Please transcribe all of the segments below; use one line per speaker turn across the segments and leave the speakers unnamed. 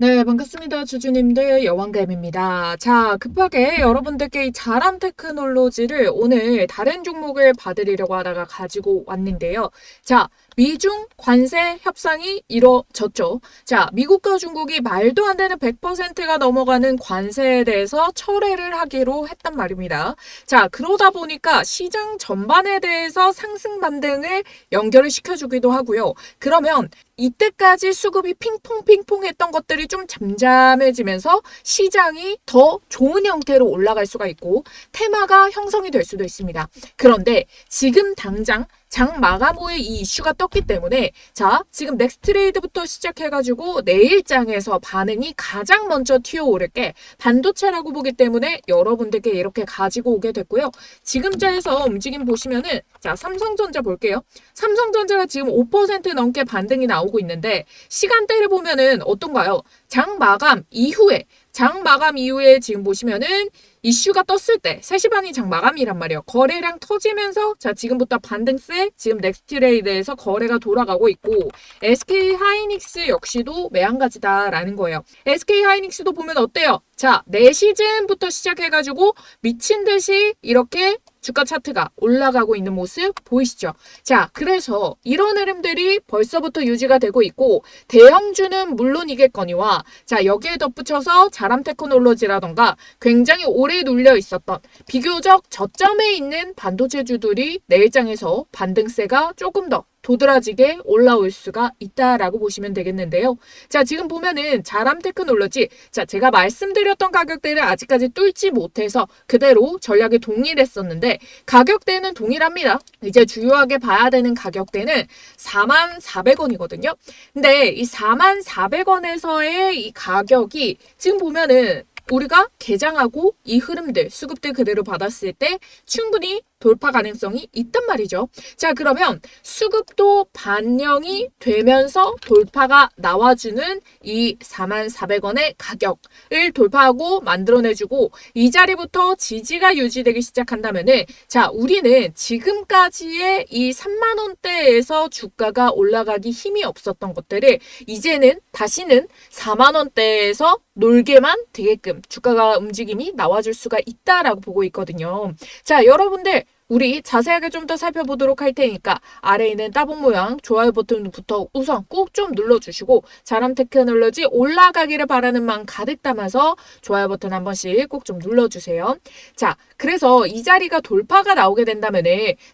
네, 반갑습니다. 주주님들 여왕감입니다. 자, 급하게 여러분들께 이 자람 테크놀로지를 오늘 다른 종목을 봐드리려고 하다가 가지고 왔는데요. 자, 미중 관세 협상이 이뤄졌죠. 자, 미국과 중국이 말도 안 되는 100%가 넘어가는 관세에 대해서 철회를 하기로 했단 말입니다. 자, 그러다 보니까 시장 전반에 대해서 상승 반등을 연결을 시켜주기도 하고요. 그러면 이때까지 수급이 핑퐁핑퐁 했던 것들이 좀 잠잠해지면서 시장이 더 좋은 형태로 올라갈 수가 있고 테마가 형성이 될 수도 있습니다. 그런데 지금 당장 장 마감 후에 이 이슈가 떴기 때문에 자 지금 넥스트 트레이드부터 시작해가지고 내일장에서 반응이 가장 먼저 튀어오를 게 반도체라고 보기 때문에 여러분들께 이렇게 가지고 오게 됐고요. 지금자에서 움직임 보시면은 자 삼성전자 볼게요. 삼성전자가 지금 5% 넘게 반등이 나오고 있는데 시간대를 보면은 어떤가요? 장 마감 이후에 장 마감 이후에 지금 보시면은 이슈가 떴을 때 3시 반이 장 마감이란 말이에요. 거래량 터지면서 자 지금부터 반등세 지금 넥스트레이드에서 거래가 돌아가고 있고 SK 하이닉스 역시도 매한가지다라는 거예요. SK 하이닉스도 보면 어때요? 자, 4시즌부터 시작해가지고 미친 듯이 이렇게 주가 차트가 올라가고 있는 모습 보이시죠? 자, 그래서 이런 흐름들이 벌써부터 유지가 되고 있고 대형주는 물론이겠거니와 자, 여기에 덧붙여서 자람 테크놀로지라던가 굉장히 오래 눌려 있었던 비교적 저점에 있는 반도체주들이 내일장에서 반등세가 조금 더 도드라지게 올라올 수가 있다라고 보시면 되겠는데요. 자, 지금 보면은 자람 테크놀로지. 자, 제가 말씀드렸던 가격대를 아직까지 뚫지 못해서 그대로 전략이 동일했었는데 가격대는 동일합니다. 이제 주요하게 봐야 되는 가격대는 44,400원이거든요. 근데 이 44,400원에서의 이 가격이 지금 보면은 우리가 개장하고 이 흐름들, 수급들 그대로 받았을 때 충분히 돌파 가능성이 있단 말이죠. 자, 그러면 수급도 반영이 되면서 돌파가 나와주는 이 44,400원의 가격을 돌파하고 만들어내주고 이 자리부터 지지가 유지되기 시작한다면은 자, 우리는 지금까지의 이 3만원대에서 주가가 올라가기 힘이 없었던 것들을 이제는 다시는 4만원대에서 놀게만 되게끔 주가가 움직임이 나와줄 수가 있다라고 보고 있거든요. 자, 여러분들 우리 자세하게 좀 더 살펴보도록 할 테니까 아래에 있는 따봉 모양 좋아요 버튼부터 우선 꾹 좀 눌러주시고 자람 테크놀로지 올라가기를 바라는 마음 가득 담아서 좋아요 버튼 한 번씩 꼭 좀 눌러주세요. 자, 그래서 이 자리가 돌파가 나오게 된다면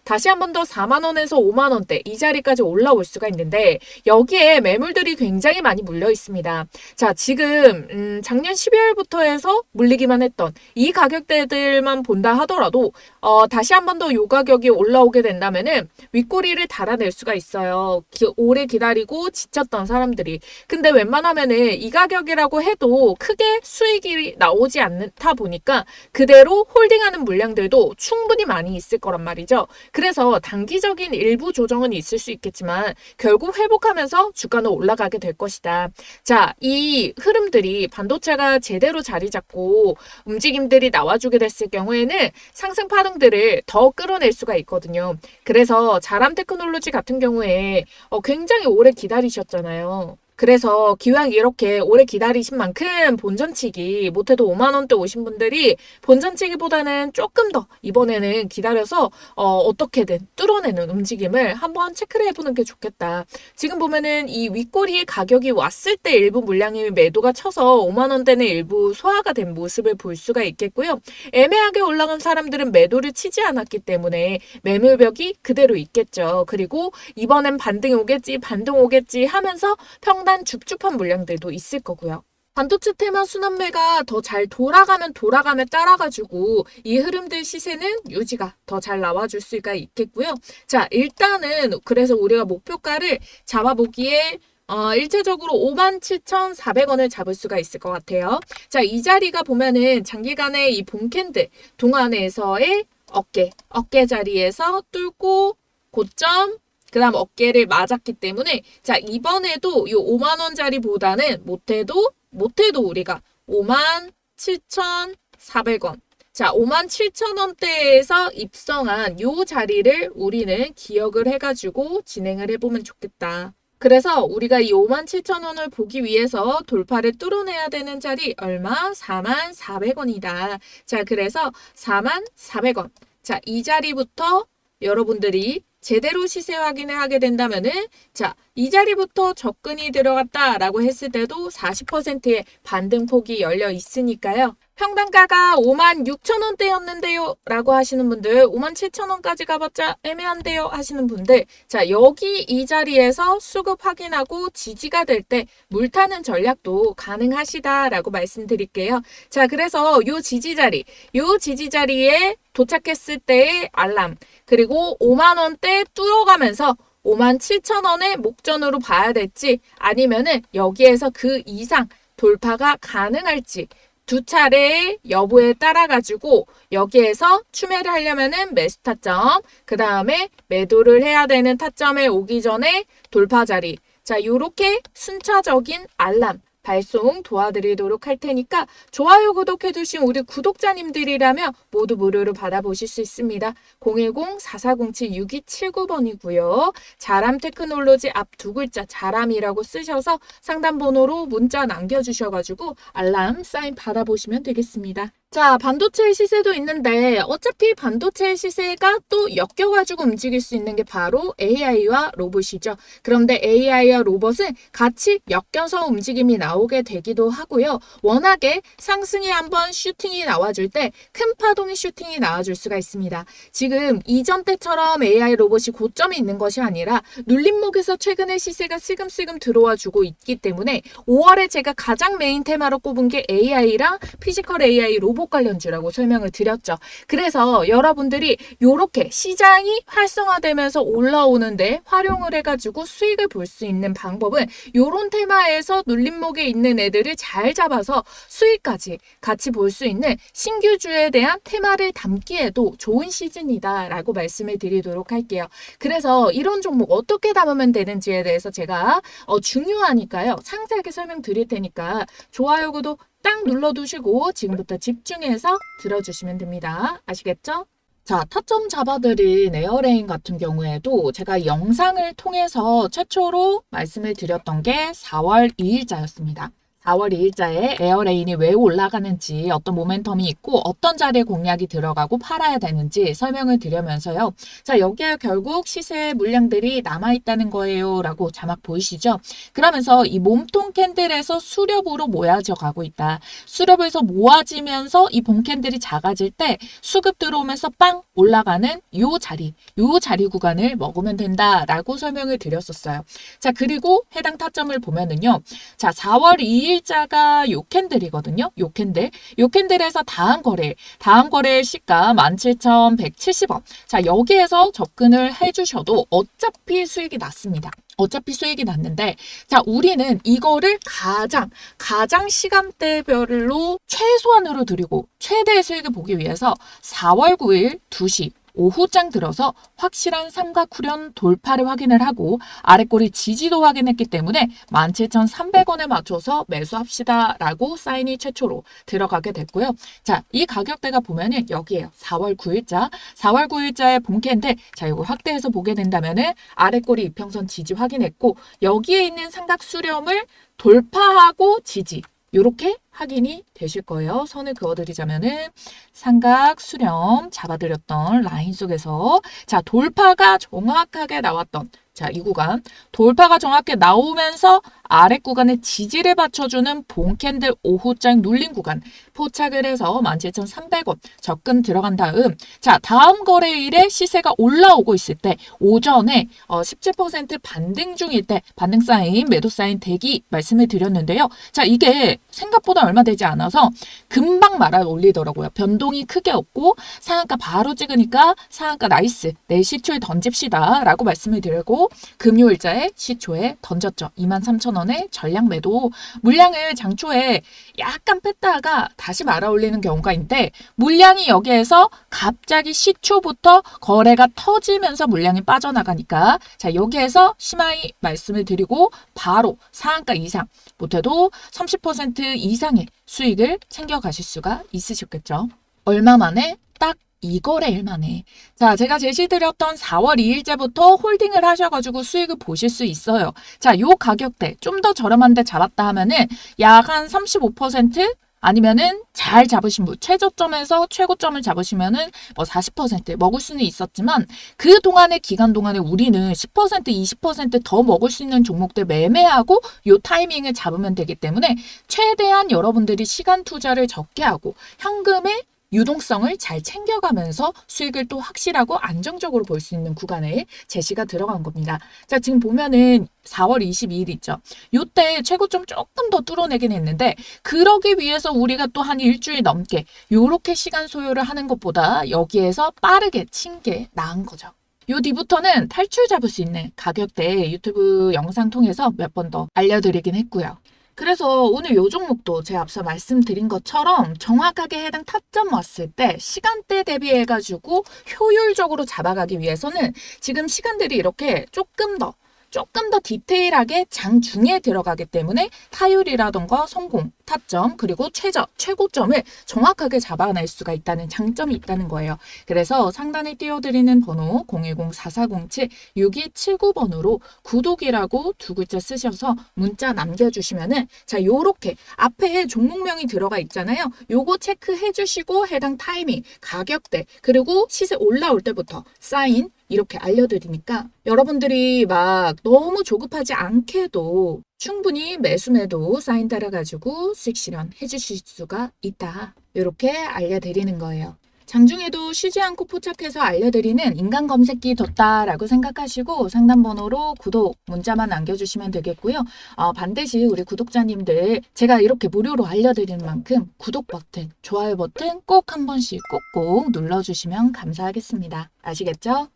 다시 한 번 더 4만 원에서 5만 원대 이 자리까지 올라올 수가 있는데 여기에 매물들이 굉장히 많이 물려 있습니다. 자, 지금 음, 작년 12월부터 해서 물리기만 했던 이 가격대들만 본다 하더라도 어, 다시 한 번 더 요 가격이 올라오게 된다면은 윗꼬리를 달아낼 수가 있어요. 기, 오래 기다리고 지쳤던 사람들이. 근데 웬만하면은 이 가격이라고 해도 크게 수익이 나오지 않다 보니까 그대로 홀딩하는 물량들도 충분히 많이 있을 거란 말이죠. 그래서 단기적인 일부 조정은 있을 수 있겠지만 결국 회복하면서 주가는 올라가게 될 것이다. 자, 이 흐름들이 반도체가 제대로 자리 잡고 움직임들이 나와주게 됐을 경우에는 상승 파동들을 더 끌어낼 수가 있거든요. 그래서 자람 테크놀로지 같은 경우에 어, 굉장히 오래 기다리셨잖아요. 그래서 기왕 이렇게 오래 기다리신 만큼 본전치기 못해도 5만 원대 오신 분들이 본전치기보다는 조금 더 이번에는 기다려서 어, 어떻게든 뚫어내는 움직임을 한번 체크를 해보는 게 좋겠다. 지금 보면은 이 윗꼬리의 가격이 왔을 때 일부 물량이 매도가 쳐서 5만 원대는 일부 소화가 된 모습을 볼 수가 있겠고요. 애매하게 올라간 사람들은 매도를 치지 않았기 때문에 매물벽이 그대로 있겠죠. 그리고 이번엔 반등이 오겠지, 반등 오겠지 하면서 평 상단 줍줍한 물량들도 있을 거고요. 반도체 테마 순환매가 더 잘 돌아가면 돌아감에 따라가지고 이 흐름들 시세는 유지가 더 잘 나와줄 수가 있겠고요. 자, 일단은 그래서 우리가 목표가를 잡아보기에 어, 일체적으로 57,400원을 잡을 수가 있을 것 같아요. 자, 이 자리가 보면은 장기간의 이 본캔들 동안에서의 어깨, 어깨 자리에서 뚫고 고점, 그 다음 어깨를 맞았기 때문에 자 이번에도 이 5만원짜리보다는 못해도 못해도 우리가 5만 7,400원 자 5만 7천원대에서 입성한 요 자리를 우리는 기억을 해가지고 진행을 해보면 좋겠다. 그래서 우리가 이 5만 7천 원을 보기 위해서 돌파를 뚫어내야 되는 자리 얼마? 4만 400원이다. 자, 그래서 4만 400원. 자, 이 자리부터 여러분들이 제대로 시세 확인을 하게 된다면은 자, 이 자리부터 접근이 들어갔다라고 했을 때도 40%의 반등폭이 열려 있으니까요. 평단가가 5만 6천 원대였는데요. 라고 하시는 분들, 5만 7천 원까지 가봤자 애매한데요. 하시는 분들, 자, 여기 이 자리에서 수급 확인하고 지지가 될 때 물타는 전략도 가능하시다 라고 말씀드릴게요. 자, 그래서 요 지지 자리, 요 지지 자리에 도착했을 때의 알람, 그리고 5만 원대 뚫어가면서 5만 7천 원의 목전으로 봐야 될지 아니면은 여기에서 그 이상 돌파가 가능할지 두 차례의 여부에 따라 가지고 여기에서 추매를 하려면은 매수 타점, 그 다음에 매도를 해야 되는 타점에 오기 전에 돌파 자리. 자, 요렇게 순차적인 알람 발송 도와드리도록 할 테니까 좋아요 구독해 주신 우리 구독자님들이라면 모두 무료로 받아보실 수 있습니다. 010-4407-6279번이고요. 자람 테크놀로지 앞 두 글자 자람이라고 쓰셔서 상담 번호로 문자 남겨주셔가지고 알람 사인 받아보시면 되겠습니다. 자, 반도체 시세도 있는데 어차피 반도체 시세가 또 엮여가지고 움직일 수 있는 게 바로 AI와 로봇이죠. 그런데 AI와 로봇은 같이 엮여서 움직임이 나오게 되기도 하고요. 워낙에 상승이 한번 슈팅이 나와줄 때 큰 파동의 슈팅이 나와줄 수가 있습니다. 지금 이전 때처럼 AI 로봇이 고점이 있는 것이 아니라 눌림목에서 최근에 시세가 슬금슬금 들어와 주고 있기 때문에 5월에 제가 가장 메인 테마로 꼽은 게 AI랑 피지컬 AI 로봇 관련주라고 설명을 드렸죠. 그래서 여러분들이 이렇게 시장이 활성화되면서 올라오는데 활용을 해가지고 수익을 볼 수 있는 방법은 이런 테마에서 눌림목에 있는 애들을 잘 잡아서 수익까지 같이 볼 수 있는 신규주에 대한 테마를 담기에도 좋은 시즌이다라고 말씀을 드리도록 할게요. 그래서 이런 종목 어떻게 담으면 되는지에 대해서 제가 어, 중요하니까요. 상세하게 설명드릴 테니까 좋아요, 구독 딱 눌러두시고 지금부터 집중해서 들어주시면 됩니다. 아시겠죠? 자, 타점 잡아드린 에어레인 같은 경우에도 제가 영상을 통해서 최초로 말씀을 드렸던 게 4월 2일자였습니다. 4월 2일자에 에어레인이 왜 올라가는지 어떤 모멘텀이 있고 어떤 자리에 공략이 들어가고 팔아야 되는지 설명을 드리면서요. 자, 여기에 결국 시세 물량들이 남아있다는 거예요. 라고 자막 보이시죠? 그러면서 이 몸통 캔들에서 수렵으로 모아져 가고 있다. 수렵에서 모아지면서 이 봉캔들이 작아질 때 수급 들어오면서 빵 올라가는 요 자리, 요 자리 구간을 먹으면 된다 라고 설명을 드렸었어요. 자, 그리고 해당 타점을 보면은요. 자, 4월 2일 자가 요 캔들이거든요. 요 캔들. 요 캔들에서 다음 거래, 다음 거래 시가 17,170원. 자, 여기에서 접근을 해주셔도 어차피 수익이 났습니다. 어차피 수익이 났는데, 자, 우리는 이거를 가장, 가장 시간대별로 최소한으로 드리고 최대의 수익을 보기 위해서 4월 9일 2시 오후장 들어서 확실한 삼각후련 돌파를 확인을 하고 아래꼬리 지지도 확인했기 때문에 17,300원에 맞춰서 매수합시다 라고 사인이 최초로 들어가게 됐고요. 자, 이 가격대가 보면은 여기에요. 4월 9일자. 4월 9일자의 본캐인데 자, 이거 확대해서 보게 된다면은 아래꼬리 이평선 지지 확인했고 여기에 있는 삼각 수렴을 돌파하고 지지 요렇게 확인이 되실 거예요. 선을 그어드리자면은 삼각 수렴 잡아드렸던 라인 속에서 자 돌파가 정확하게 나왔던 자, 이 구간 돌파가 정확히 나오면서 아래 구간에 지지를 받쳐주는 본캔들 오후장 눌린 구간 포착을 해서 17,300원 접근 들어간 다음 자 다음 거래일에 시세가 올라오고 있을 때 오전에 어, 17% 반등 중일 때 반등 사인 매도 사인 대기 말씀을 드렸는데요. 자 이게 생각보다 얼마 되지 않아서 금방 말아 올리더라고요. 변동이 크게 없고 상한가 바로 찍으니까 상한가 나이스 내일 시초에 던집시다 라고 말씀을 드리고 금요일자에 시초에 던졌죠. 23,000원 에 전량 매도 물량을 장초에 약간 뺐다가 다시 말아 올리는 경우가 있는데 물량이 여기에서 갑자기 시초부터 거래가 터지면서 물량이 빠져나가니까 자 여기에서 심하이 말씀을 드리고 바로 상한가 이상 못해도 30% 이상의 수익을 챙겨 가실 수가 있으셨겠죠. 얼마 만에 딱 이거래일 만에. 자, 제가 제시드렸던 4월 2일째부터 홀딩을 하셔가지고 수익을 보실 수 있어요. 자, 요 가격대 좀 더 저렴한데 잡았다 하면은 약 한 35% 아니면은 잘 잡으신 분 최저점에서 최고점을 잡으시면은 뭐 40% 먹을 수는 있었지만 그 동안의 기간 동안에 우리는 10% 20%더 먹을 수 있는 종목들 매매하고 요 타이밍을 잡으면 되기 때문에 최대한 여러분들이 시간 투자를 적게 하고 현금의 유동성을 잘 챙겨가면서 수익을 또 확실하고 안정적으로 볼 수 있는 구간에 제시가 들어간 겁니다. 자, 지금 보면은 4월 22일 있죠. 요때 최고점 조금 더 뚫어내긴 했는데 그러기 위해서 우리가 또 한 일주일 넘게 요렇게 시간 소요를 하는 것보다 여기에서 빠르게 친 게 나은 거죠. 요 뒤부터는 탈출 잡을 수 있는 가격대 유튜브 영상 통해서 몇 번 더 알려드리긴 했고요. 그래서 오늘 요 종목도 제가 앞서 말씀드린 것처럼 정확하게 해당 타점 왔을 때 시간대 대비해가지고 효율적으로 잡아가기 위해서는 지금 시간들이 이렇게 조금 더 조금 더 디테일하게 장중에 들어가기 때문에 타율이라던가 성공, 타점, 그리고 최저, 최고점을 정확하게 잡아낼 수가 있다는 장점이 있다는 거예요. 그래서 상단에 띄워드리는 번호 010-4407-6279번으로 구독이라고 두 글자 쓰셔서 문자 남겨주시면은 자, 요렇게 앞에 종목명이 들어가 있잖아요. 요거 체크해 주시고 해당 타이밍, 가격대, 그리고 시세 올라올 때부터 사인, 이렇게 알려드리니까 여러분들이 막 너무 조급하지 않게도 충분히 매수매도 사인 따라가지고 수익 실현 해 주실 수가 있다. 이렇게 알려드리는 거예요. 장중에도 쉬지 않고 포착해서 알려드리는 인간 검색기 뒀다라고 생각하시고 상담 번호로 구독 문자만 남겨주시면 되겠고요. 어, 반드시 우리 구독자님들 제가 이렇게 무료로 알려드리는 만큼 구독 버튼, 좋아요 버튼 꼭 한 번씩 꼭꼭 눌러주시면 감사하겠습니다. 아시겠죠?